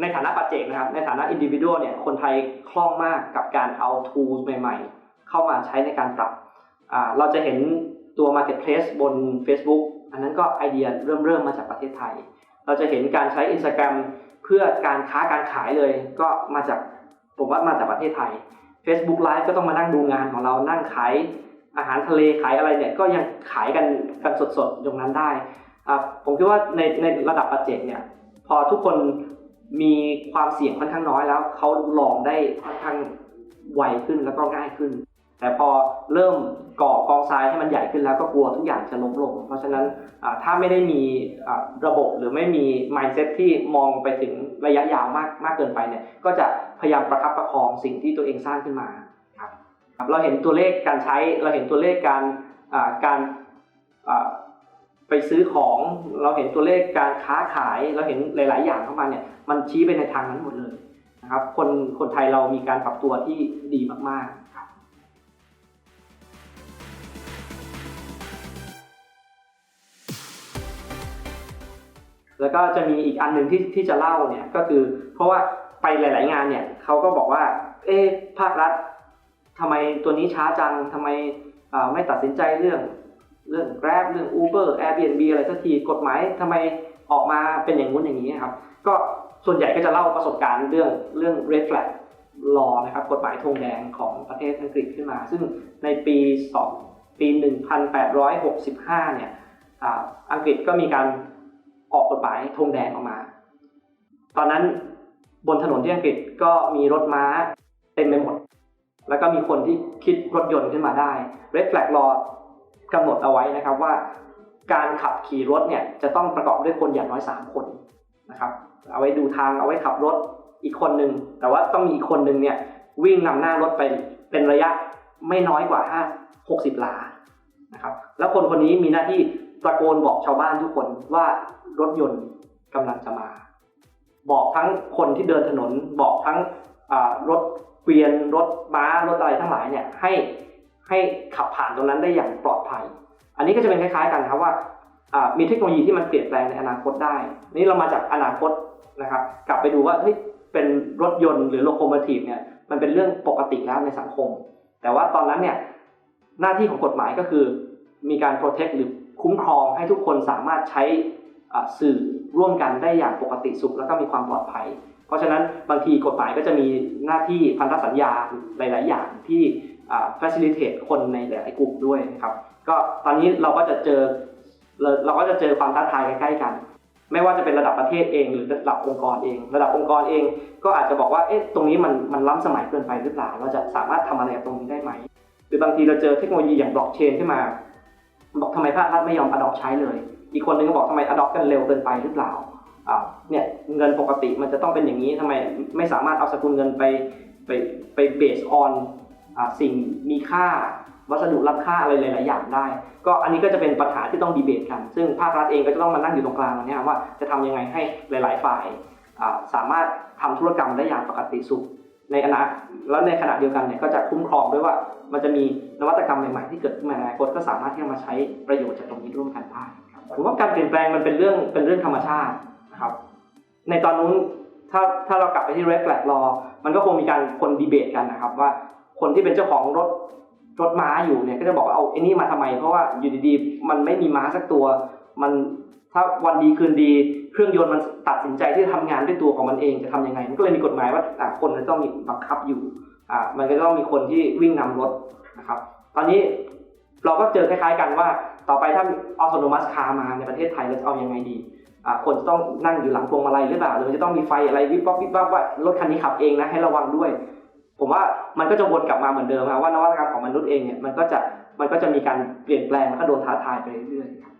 ในฐานะปัจเจกนะครับ ในฐานะอินดิวิ u a l เนี่ยคนไทยคล่องมากกับการเอา tools ใหม่ ๆ เข้ามาใช้ในการปรับเราจะเห็นตัว marketplace บน Facebook อันนั้นก็ไอเดียเริ่มเริ่มมาจากประเทศไทย เราจะเห็นการใช้ Instagram เพื่อการค้าการขายเลยก็มาจากผมว่ามาจากประเทศไทย Facebook Live ก็ต้องมานั่งดูงานของเรานั่งขายอาหารทะเลขายอะไรเนี่ยก็ยังขายกันกันสดๆตรงนั้นได้ผมคิดว่าในในระดับปัจเจกเนี่ยพอทุกคน มีความเสี่ยงค่อนข้างน้อยแล้วเขาลองได้ค่อนข้างไวขึ้นแล้วก็ง่ายขึ้น แต่พอเริ่มก่อกองทรายให้มันใหญ่ขึ้นแล้วก็กลัวทุกอย่างจะล้มลง เพราะฉะนั้นถ้าไม่ได้มีระบบหรือไม่มี mindset ที่มองไปถึงระยะยาวมากมากเกินไปเนี่ยก็จะพยายามประคับประคองสิ่งที่ตัวเองสร้างขึ้นมาครับเราเห็นตัวเลขการใช้เราเห็นตัวเลขการการ ไปซื้อของเราเห็นตัวเลขการค้าขายเราเห็นหลาย ๆ อย่างเข้ามาเนี่ยมันชี้ไปในทางนั้นหมดเลยนะครับคนคนไทยเรามีการปรับตัวที่ดีมาก ๆครับแล้วก็จะมีอีกอันหนึ่งที่ที่จะเล่าเนี่ยก็คือ เพราะว่าไปหลาย ๆ งานเนี่ยเขาก็บอกว่า เอ๊ะภาครัฐทำไมตัวนี้ช้าจังทำไมอ่าไม่ตัดสินใจเรื่อง เรื่อง Grab เรื่อง Uber Airbnb อะไรสักทีกฎหมายทำไมออกมาเป็นอย่างงู้นอย่างนี้ครับ ก็ส่วนใหญ่ก็จะเล่าประสบการณ์เรื่องเรื่อง red flag law นะครับกฎหมายธงแดงของประเทศอังกฤษขึ้นมา ซึ่งในปี2ปี 1865 เนี่ยอ่าอังกฤษก็มีการออกกฎหมายธงแดงออกมา ตอนนั้นบนถนนที่อังกฤษก็มีรถม้าเต็มไปหมด แล้วก็มีคนที่คิดรถยนต์ขึ้นมาได้ Red Flag Law กำหนดเอาไว้นะครับว่า การขับขี่รถเนี่ยจะต้องประกอบด้วยคนอย่างน้อย 3 คนนะครับเอาไว้ดูทางเอาไว้ขับรถอีกคนนึง แต่ว่าต้องมีอีกคนนึงเนี่ยวิ่งนำหน้ารถไปเป็นระยะไม่น้อยกว่า5 60 หลานะครับแล้วคนคนนี้มีหน้าที่ตะโกนบอกชาวบ้านทุกคนว่ารถยนต์กำลังจะมา บอกทั้งคนที่เดินถนนบอกทั้งรถเกวียนรถม้ารถอะไรทั้งหลายเนี่ยให้ ให้ขับผ่านตรงนั้นได้อย่างปลอดภัย อันนี้ก็จะเป็นคล้ายๆกันครับว่ามีเทคโนโลยีที่มันเปลี่ยนแปลงในอนาคตได้ นี่เรามาจากอนาคตนะครับกลับไปดูว่าเฮ้ยเป็นรถยนต์หรือโลโคโมทีฟเนี่ยมันเป็นเรื่องปกติแล้วในสังคม แต่ว่าตอนนั้นเนี่ยหน้าที่ของกฎหมายก็คือ มีการ protect หรือคุ้มครองให้ทุกคนสามารถใช้สื่อร่วมกันได้อย่างปกติสุข แล้วก็มีความปลอดภัย เพราะฉะนั้นบางทีกฎหมายก็จะมีหน้าที่พันธสัญญาหลาย ๆ อย่างที่ facilitate คนในหลายกลุ่มด้วยนะครับ ก็ตอนนี้เราก็จะเจอเราก็จะเจอความท้าทายใกล้ๆกัน ไม่ว่าจะเป็นระดับประเทศเอง หรือระดับองค์กรเอง ระดับองค์กรเอง ก็อาจจะบอกว่าเอ๊ะตรงนี้มันมันล้ำสมัยเกินไปหรือเปล่า เราจะสามารถทำอะไรตรงนี้ได้ไหม หรือบางทีเราเจอเทคโนโลยีอย่างบล็อกเชนขึ้นมา บอกทำไมภาครัฐไม่ยอม adopt ใช้เลย อีกคนนึงก็บอกทำไม adopt กันเร็วเกินไปหรือเปล่าเนี่ยเงินปกติมันจะต้องเป็นอย่างนี้ทำไมไม่สามารถเอาสกุลเงินไปไปไป base on อ่า สิ่งมีค่าวัสดุล้ำค่าอะไรหลาย ๆ อย่างได้ ก็อันนี้ก็จะเป็นปัญหาที่ต้องดีเบตกัน ซึ่งภาครัฐเองก็จะต้องมานั่งอยู่ตรงกลางนี้ว่าจะทำยังไงให้หลาย ๆ ฝ่ายอ่าสามารถทำธุรกรรมได้อย่างปกติสุข ในอนาคตแล้วในขณะเดียวกันเนี่ยก็จะคุ้มครองด้วยว่ามันจะมีนวัตกรรมใหม่ ๆ ที่เกิดขึ้นมาในอนาคตก็สามารถที่จะมาใช้ประโยชน์จากตรงนี้ร่วมกันได้ผมว่าการเปลี่ยนแปลงมันเป็นเรื่องเป็นเรื่องธรรมชาตินะครับ ในตอนนู้นถ้าถ้าเรากลับไปที่ red flag law มันก็คงมีการคนดีเบตกันนะครับว่า คนที่เป็นเจ้าของรถรถม้าอยู่เนี่ยก็จะบอกว่าเอาไอ้นี่มาทำไม เพราะว่าอยู่ดีๆ มันไม่มีม้าสักตัว มันถ้าวันดีคืนดี เครื่องยนต์มันตัดสินใจที่จะทำงานด้วยตัวของมันเองจะทำยังไง มันก็เลยมีกฎหมายว่าคนจะต้องมีบังคับอยู่อ่ามันก็ต้องมีคนที่วิ่งนำรถนะครับ ตอนนี้เราก็เจอคล้ายๆกันว่า ต่อไปถ้าออโตโนมัสคาร์มาในประเทศไทยเราจะเอายังไงดีอ่าคนจะต้องนั่งอยู่หลังพวงมาลัยหรือเปล่าหรือมันจะต้องมีไฟอะไรวิบวับวิบวับว่ารถคันนี้ขับเองนะให้ระวังด้วย ผมว่ามันก็จะวนกลับมาเหมือนเดิมนะว่านวัตกรรมของมนุษย์เองเนี่ยมันก็จะมันก็จะมีการเปลี่ยนแปลงแล้วก็โดนท้าทายไปเรื่อยๆครับ